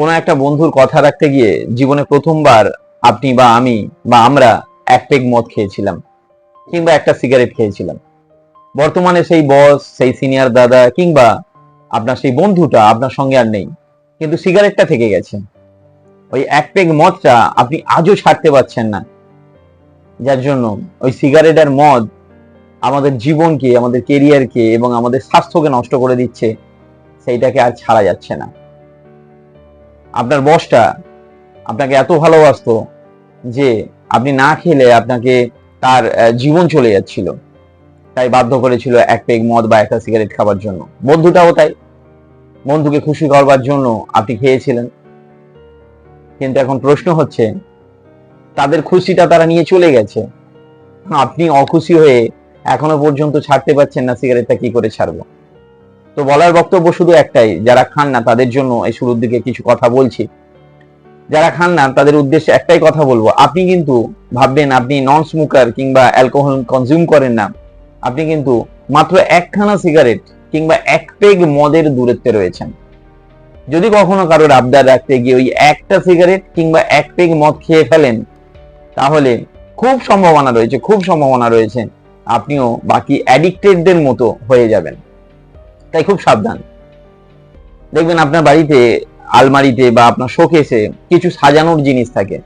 কোনো একটা বন্ধুর কথা রাখতে গিয়ে জীবনে প্রথমবার আপনি বা আমি বা আমরা এক পেগ মদ খেয়েছিলাম কিংবা একটা সিগারেট খেয়েছিলাম। বর্তমানে সেই বস, সেই সিনিয়র দাদা কিংবা আপনার সেই বন্ধুটা আপনার সঙ্গে আর নেই, কিন্তু সিগারেটটা থেকে গেছে। ওই এক পেগ মদটা আপনি আজও ছাড়তে পারছেন না। যার জন্য ওই সিগারেট আর মদ আমাদের জীবনকে, আমাদের কেরিয়ারকে এবং আমাদের স্বাস্থ্যকে নষ্ট করে দিচ্ছে, সেইটাকে আর ছাড়া যাচ্ছে না। আপনার বসটা আপনাকে এত ভালোবাসতো যে আপনি না খেলে আপনাকে তার জীবন চলে যাচ্ছিল। তাই বাধ্য করেছিল এক পেগ মদ বা একটা সিগারেট খাবার জন্য। বন্ধুটাও তাই। বন্ধুকে খুশি করবার জন্য আপনি খেয়েছিলেন। কিন্তু এখন প্রশ্ন হচ্ছে, তাদের খুশিটা তারা নিয়ে চলে গেছে। আপনি অখুশি হয়ে এখনও পর্যন্ত ছাড়তে পারছেন না সিগারেটটা কি করে ছাড়বো? তো বলার বক্তব্য শুধু একটাই, যারা খান না, তাদের জন্য এই শুরুর দিকে কিছু কথা বলছি। যারা খান না, তাদের উদ্দেশ্যে একটাই কথা বলব। আপনি কিন্তু ভাববেন, আপনি নন স্মোকার কিংবা অ্যালকোহল কনজিউম করেন না। আপনি কিন্তু মাত্র একখানা সিগারেট কিংবা এক পেগ মদের দূরত্বে রয়েছেন। যদি কখনো কারোর আবদার রাখতে গিয়ে ওই একটা সিগারেট কিংবা এক পেগ মদ খেয়ে ফেলেন, তাহলে খুব সম্ভাবনা রয়েছে, খুব সম্ভাবনা রয়েছে, আপনিও বাকি অ্যাডিক্টেডদের মতো হয়ে যাবেন। তাই খুব সাবধান। দেখবেন আপনার বাড়িতে আলমারিতে বা আপনার শোকেসে কিছু সাজানোর জিনিস থাকে।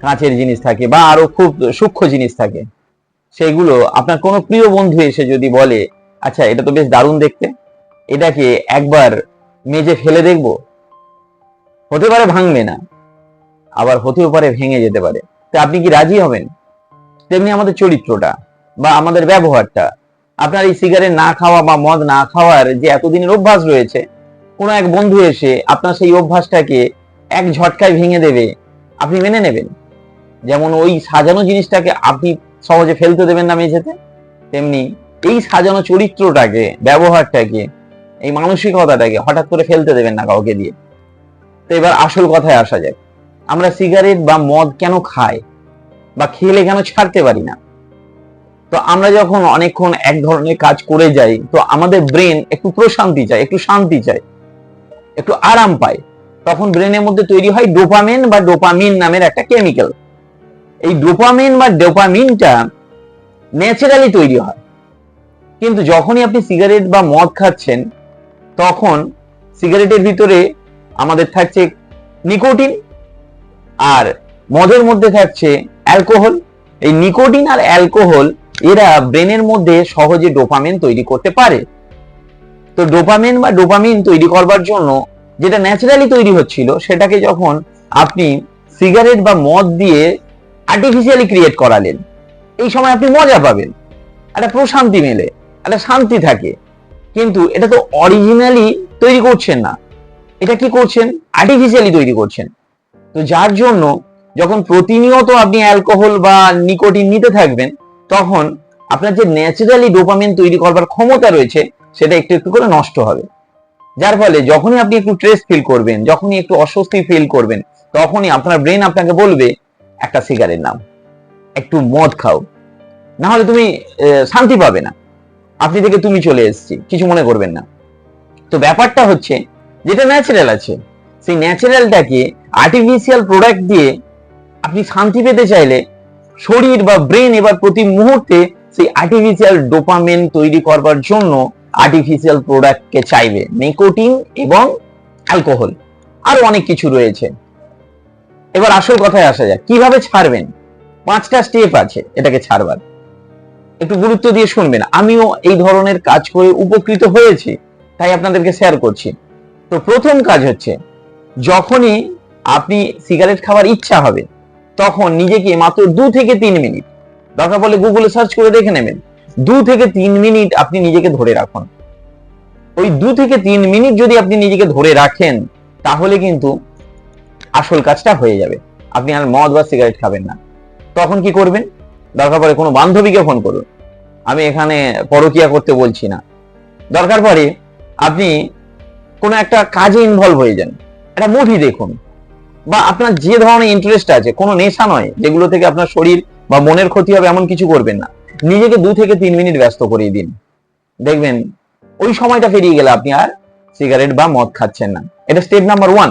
কাঁচের জিনিস থাকে বা আরও খুব সূক্ষ্ম জিনিস থাকে। সেগুলো আপনার কোনো প্রিয় বন্ধু এসে যদি বলে আচ্ছা এটা তো বেশ দারুণ দেখতে। এটাকে একবার মেজে ফেলে দেখব। হতে পারে ভাঙবে না। আবার হতেও পারে ভেঙে যেতে পারে। তা আপনি কি রাজি হবেন? তেমনি আমাদের চরিত্রটা বা আমাদের ব্যবহারটা আপনার এই সিগারেট না খাওয়া বা মদ না খাওয়ার যে এতদিনের অভ্যাস রয়েছে, কোনো এক বন্ধু এসে আপনার সেই অভ্যাসটাকে এক ঝটকায় ভেঙে দেবে, আপনি মেনে নেবেন। যেমন ওই সাজানো জিনিসটাকে আপনি সহজে ফেলতে দেবেন না মেঝেতে, তেমনি এই সাজানো চরিত্রটাকে, ব্যবহারটাকে, এই মানসিকতাটাকে হঠাৎ করে ফেলতে দেবেন না কাউকে দিয়ে। তো এবার আসল কথায় আসা যাক। আমরা সিগারেট বা মদ কেন খাই? বা খেলে কেন ছাড়তে পারি না? তো আমরা যখন অনেকক্ষণ এক ধরনের কাজ করে যাই, তো আমাদের ব্রেন একটু প্রশান্তি চায়, একটু শান্তি চায়, একটু আরাম পায়। তখন ব্রেনের মধ্যে তৈরি হয় ডোপামিন বা ডোপামিন নামের একটা কেমিক্যাল এই ডোপামিন বা ডোপামিনটা ন্যাচারালি তৈরি হয়। কিন্তু যখনই আপনি সিগারেট বা মদ খাচ্ছেন, তখন সিগারেটের ভিতরে আমাদের থাকছে নিকোটিন আর মদের মধ্যে থাকছে অ্যালকোহল এই নিকোটিন আর অ্যালকোহল এরা ব্রেনের মধ্যে সহজে ডোপামিন তৈরি করতে পারে। তো ডোপামিন বা ডোপামিন তৈরি করবার জন্য যেটা ন্যাচারালি তৈরি হচ্ছিল, সেটাকে যখন আপনি সিগারেট বা মদ দিয়ে আর্টিফিশিয়ালি ক্রিয়েট করালেন, এই সময় আপনি মজা পাবেন। একটা প্রশান্তি মেলে, একটা শান্তি থাকে। কিন্তু এটা তো অরিজিনালি তৈরি করছেন না। এটা কি করছেন? আর্টিফিশিয়ালি তৈরি করছেন। তো যার জন্য যখন প্রতিনিয়ত আপনি অ্যালকোহল বা নিকোটিন নিতে থাকবেন তখন আপনার যে ন্যাচারালি ডোপামিন তৈরি করবার ক্ষমতা রয়েছে, সেটা একটু একটু করে নষ্ট হবে। যার ফলে যখনই আপনি একটু স্ট্রেস ফিল করবেন, যখনই একটু অস্বস্তি ফিল করবেন, তখনই আপনার ব্রেন আপনাকে বলবে, একটা সিগারেট নাও, একটু মদ খাও। না হলে তুমি শান্তি পাবে না। আপনি থেকে তুমি চলে এসেছি, কিছু মনে করবেন না। তো ব্যাপারটা হচ্ছে, যেটা ন্যাচারাল আছে, সেই ন্যাচারালটাকে আর্টিফিশিয়াল প্রোডাক্ট দিয়ে আপনি শান্তি পেতে চাইলে শরীর বা ব্রেন এবার প্রতি মুহূর্তে সেই আর্টিফিশিয়াল ডোপামিন তৈরি করবার জন্য আর্টিফিশিয়াল প্রোডাক্টকে চাইবে। নিকোটিন এবং অ্যালকোহল আরও অনেক কিছু রয়েছে। এবার আসল কথায় আসা যাক, কীভাবে ছাড়বেন? পাঁচটা স্টেপ আছে এটাকে ছাড়বার। একটু গুরুত্ব দিয়ে শুনবেন, আমিও এই ধরনের কাজ করে উপকৃত হয়েছি, তাই আপনাদেরকে শেয়ার করছি। তো প্রথম কাজ হচ্ছে, যখনই আপনি সিগারেট খাওয়ার ইচ্ছা হবে তখন নিজেকে মাত্র দু থেকে তিন মিনিট, দরকার পড়লে গুগলে সার্চ করে দেখে নেবেন, দু থেকে তিন মিনিট আপনি নিজেকে ধরে রাখুন। ওই দু থেকে তিন মিনিট যদি আপনি নিজেকে ধরে রাখেন, তাহলে কিন্তু আসল কাজটা হয়ে যাবে। আপনি আর মদ বা সিগারেট খাবেন না। তখন কি করবেন? দরকার পড়ে কোনো বান্ধবীকে ফোন করুন। আমি এখানে পরকিয়া করতে বলছি না। দরকার পড়ে আপনি কোনো একটা কাজে ইনভলভ হয়ে যান। একটা মুভি দেখুন। বা আপনার যে ধরনের ইন্টারেস্ট আছে, কোনো নেশা নয়, যেগুলো থেকে আপনার শরীর বা মনের ক্ষতি হবে এমন কিছু করবেন না। নিজেকে দু থেকে তিন মিনিট ব্যস্ত করিয়ে দিন। দেখবেন, ওই সময়টা পেরিয়ে গেলে আপনি আর সিগারেট বা মদ খাচ্ছেন না। এটা স্টেপ নাম্বার ওয়ান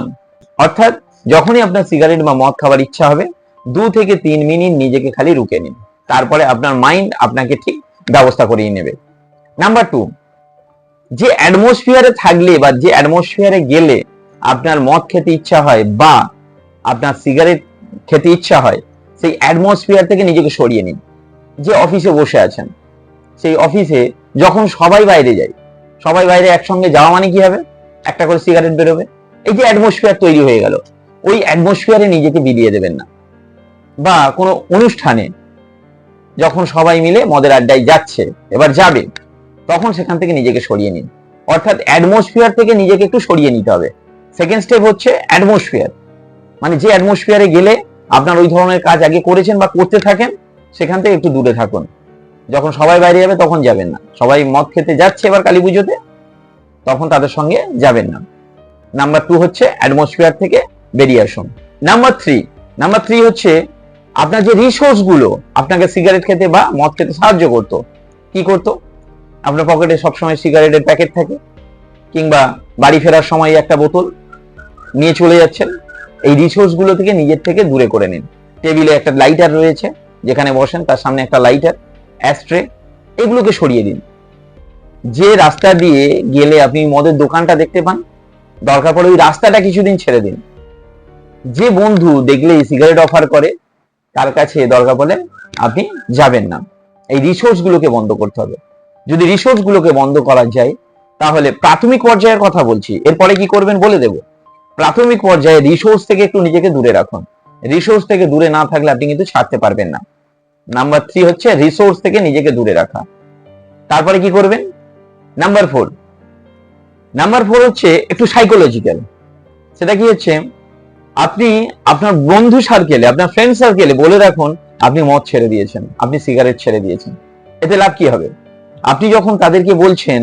অর্থাৎ, যখনই আপনার সিগারেট বা মদ খাবার ইচ্ছা হবে, দু থেকে তিন মিনিট নিজেকে খালি রুকে নিন। তারপরে আপনার মাইন্ড আপনাকে ঠিক ব্যবস্থা করিয়ে নেবে। নাম্বার টু যে অ্যাটমসফিয়ারে থাকলে বা যে অ্যাটমসফিয়ারে গেলে আপনার মদ খেতে ইচ্ছা হয় বা আপনার সিগারেট খেতে ইচ্ছা হয়, সেই অ্যাটমসফিয়ার থেকে নিজেকে সরিয়ে নিন। যে অফিসে বসে আছেন, সেই অফিসে যখন সবাই বাইরে যায়, সবাই বাইরে একসঙ্গে যাওয়া মানে কি হবে? একটা করে সিগারেট বেরোবে। এই যে অ্যাটমসফিয়ার তৈরি হয়ে গেল, ওই অ্যাটমসফিয়ারে নিজেকে বিলিয়ে দেবেন না। বা কোনো অনুষ্ঠানে যখন সবাই মিলে মদের আড্ডায় যাচ্ছে, এবার যাবে, তখন সেখান থেকে নিজেকে সরিয়ে নিন। অর্থাৎ অ্যাটমসফিয়ার থেকে নিজেকে একটু সরিয়ে নিতে হবে। সেকেন্ড স্টেপ হচ্ছে অ্যাটমসফিয়ার মানে যে অ্যাটমসফিয়ারে গেলে আপনার ওই ধরনের কাজ আগে করেছেন বা করতে থাকেন, সেখান থেকে একটু দূরে থাকুন। যখন সবাই বাইরে যাবে, তখন যাবেন না। সবাই মদ খেতে যাচ্ছে এবার কালী পুজোতে, তখন তাদের সঙ্গে যাবেন না। নাম্বার টু হচ্ছে অ্যাটমসফিয়ার থেকে বেরিয়ে আসুন। নাম্বার থ্রি নাম্বার থ্রি হচ্ছে আপনার যে রিসোর্সগুলো, আপনাকে সিগারেট খেতে বা মদ খেতে সাহায্য করতো, কি করতো? আপনার পকেটে সবসময় সিগারেটের প্যাকেট থাকে, কিংবা বাড়ি ফেরার সময় একটা বোতল নিয়ে চলে যাচ্ছেন। এই রিসোর্সগুলো থেকে নিজের থেকে দূরে করে নিন। টেবিলে একটা লাইটার রয়েছে, যেখানে বসেন, তার সামনে একটা লাইটার অ্যাস্ট্রে এগুলোকে সরিয়ে দিন। যে রাস্তা দিয়ে গেলে আপনি মদের দোকানটা দেখতে পান, দরকার পড়ে ওই রাস্তাটা কিছুদিন ছেড়ে দিন। যে বন্ধু দেখলেই সিগারেট অফার করে, তার কাছে দরকার পড়লে আপনি যাবেন না। এই রিসোর্স গুলোকে বন্ধ করতে হবে। যদি রিসোর্স গুলোকে বন্ধ করা যায়, তাহলে প্রাথমিক পর্যায়ের কথা বলছি, এরপরে কি করবেন বলে দেব। প্রাথমিক পর্যায়ে রিসোর্স থেকে একটু নিজেকে দূরে রাখুন। রিসোর্স থেকে দূরে না থাকলে আপনি কিন্তু ছাড়তে পারবেন না। নাম্বার থ্রি হচ্ছে রিসোর্স থেকে নিজেকে দূরে রাখা। তারপরে কি করবেন? নাম্বার ফোর নাম্বার ফোর হচ্ছে একটু সাইকোলজিক্যাল সেটা কি হচ্ছে? আপনি আপনার বন্ধু সার্কেলে আপনার ফ্রেন্ড সার্কেলে বলে রাখুন, আপনি মদ ছেড়ে দিয়েছেন, আপনি সিগারেট ছেড়ে দিয়েছেন। এতে লাভ কি হবে? আপনি যখন তাদেরকে বলছেন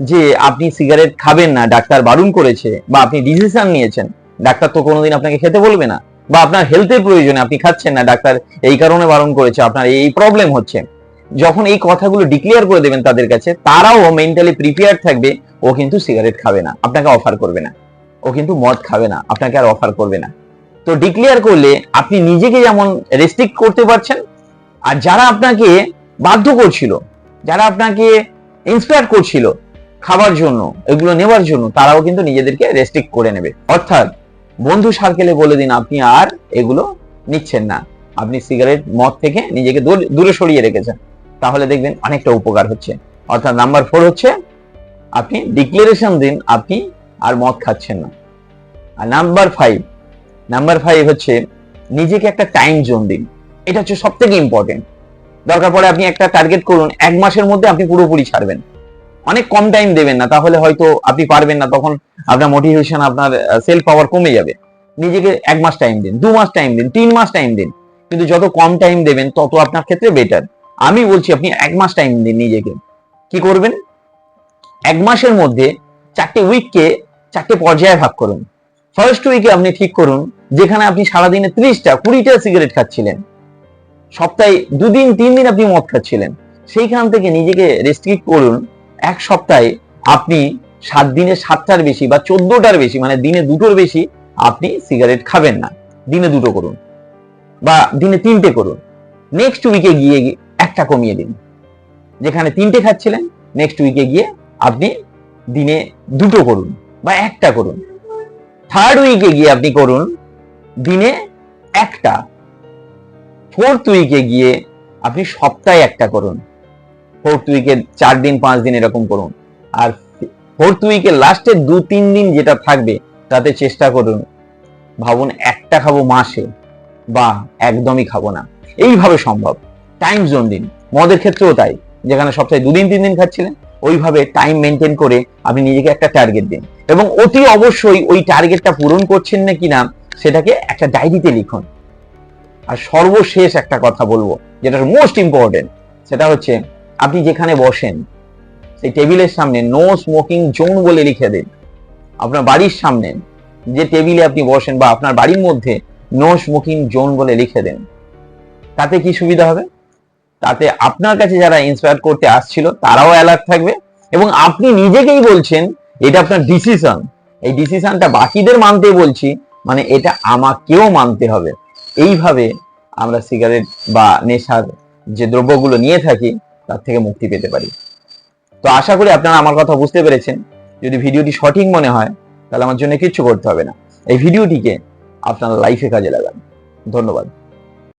যে আপনি সিগারেট খাবেন না, ডাক্তার বারণ করেছে বা আপনি ডিসিশন নিয়েছেন, ডাক্তার তো কোনোদিন আপনাকে খেতে বলবে না বা আপনার হেলথের প্রয়োজনে আপনি খাচ্ছেন না, ডাক্তার এই কারণে বারণ করেছে, আপনার এই প্রবলেম হচ্ছে। যখন এই কথাগুলো ডিক্লেয়ার করে দেবেন তাদের কাছে, তারাও মেন্টালি প্রিপেয়ার থাকবে, ও কিন্তু সিগারেট খাবে না, আপনাকে অফার করবে না। ও কিন্তু মদ খাবে না, আপনাকে আর অফার করবে না। তো ডিক্লেয়ার করলে আপনি নিজেকে যেমন রেস্ট্রিক্ট করতে পারছেন, আর যারা আপনাকে বাধ্য করছিল, যারা আপনাকে ইন্সপায়ার করছিল খাবার জন্য, এগুলো নেওয়ার জন্য তারাও কিন্তু নিজেদেরকে রেস্ট্রিক্ট করে নেবে। অর্থাৎ বন্ধু সার্কেলে বলে দিন, আপনি আর এগুলো নিচ্ছেন না। আপনি সিগারেট মদ থেকে নিজেকে দূরে সরিয়ে রেখেছেন। তাহলে দেখবেন অনেকটা উপকার হচ্ছে। অর্থাৎ নাম্বার ফোর হচ্ছে, আপনি ডিক্লারেশন দিন, আপনি আর মদ খাচ্ছেন না। আর নাম্বার ফাইভ নাম্বার ফাইভ হচ্ছে নিজেকে একটা টাইম জোন দিন। এটা হচ্ছে সব থেকে ইম্পর্টেন্ট দরকার পড়ে আপনি একটা টার্গেট করুন, এক মাসের মধ্যে আপনি পুরোপুরি ছাড়বেন। অনেক কম টাইম দেবেন না, তাহলে হয়তো আপনি পারবেন না, তখন আপনার মোটিভেশন আপনার সেলফ পাওয়ার কমে যাবে। নিজেকে এক মাস টাইম দিন, দু মাস টাইম দিন, তিন মাস টাইম দিন। কিন্তু যত কম টাইম দেবেন, তত আপনার ক্ষেত্রে বেটার আমি বলছি, আপনি এক মাস টাইম দিন নিজেকে। কি করবেন? এক মাসের মধ্যে চারটে উইককে চারটে পর্যায়ে ভাগ করুন। ফার্স্ট উইকে আপনি ঠিক করুন, যেখানে আপনি সারাদিনে ত্রিশটা, কুড়িটা সিগারেট খাচ্ছিলেন। সপ্তাহে দুদিন, তিন দিন আপনি মদ খাচ্ছিলেন। সেইখান থেকে নিজেকে রেস্ট্রিক্ট করুন। এক সপ্তাহে আপনি সাত দিনে সাতটার বেশি বা চোদ্দটার বেশি মানে দিনে দুটোর বেশি আপনি সিগারেট খাবেন না। দিনে দুটো করুন বা দিনে তিনটে করুন। নেক্সট উইকে গিয়ে একটা কমিয়ে দিন। যেখানে তিনটে খাচ্ছিলেন নেক্সট উইকে গিয়ে আপনি দিনে দুটো করুন বা একটা করুন। থার্ড উইকে গিয়ে আপনি করুন, দিনে একটা। ফোর্থ উইকে গিয়ে আপনি সপ্তাহে একটা করুন। ফোর্থ উইকে চার দিন, পাঁচ দিন এরকম করুন। আর ফোর্থ উইকে লাস্টের দু তিন দিন যেটা থাকবে, তাতে চেষ্টা করুন। ভাবুন, একটা খাব মাসে। বা একদমই খাব না। এইভাবে সম্ভব। টাইম জোন দিন। মদের ক্ষেত্রেও তাই। যেখানে সপ্তাহে দুদিন, তিন দিন খাচ্ছিলেন, ওইভাবে টাইম মেনটেন করে আপনি নিজেকে একটা টার্গেট দিন। এবং অতি অবশ্যই ওই টার্গেটটা পূরণ করছেন না কিনা, সেটাকে একটা ডায়েরিতে লিখুন। আর সর্বশেষ একটা কথা বলব, যেটা মোস্ট ইম্পর্টেন্ট সেটা হচ্ছে আপনি যেখানে বসেন, সেই টেবিলের সামনে নো স্মোকিং জোন বলে লিখে দিন। আপনার বাড়ির সামনে যে টেবিলে আপনি বসেন বা আপনার বাড়ির মধ্যে নো স্মোকিং জোন বলে লিখে দেন। তাতে কি সুবিধা হবে? তাতে আপনার কাছে যারা ইন্সপায়ার করতে আসছিল, তারাও অ্যালার্ট থাকবে এবং আপনি নিজেকেই বলছেন, এটা আপনার ডিসিশন এই ডিসিশনটা বাকিদের মানতে বলছি মানে এটা আমাকেও মানতে হবে। এইভাবে আমরা সিগারেট বা নেশার যে দ্রব্যগুলো নিয়ে থাকি তার থেকে মুক্তি পেতে পারি। তো আশা করি আপনারা আমার কথা বুঝতে পেরেছেন। যদি ভিডিওটি সঠিক মনে হয়, তাহলে আমার জন্য কিচ্ছু করতে হবে না। এই ভিডিওটিকে আপনার লাইফে কাজে লাগান। ধন্যবাদ।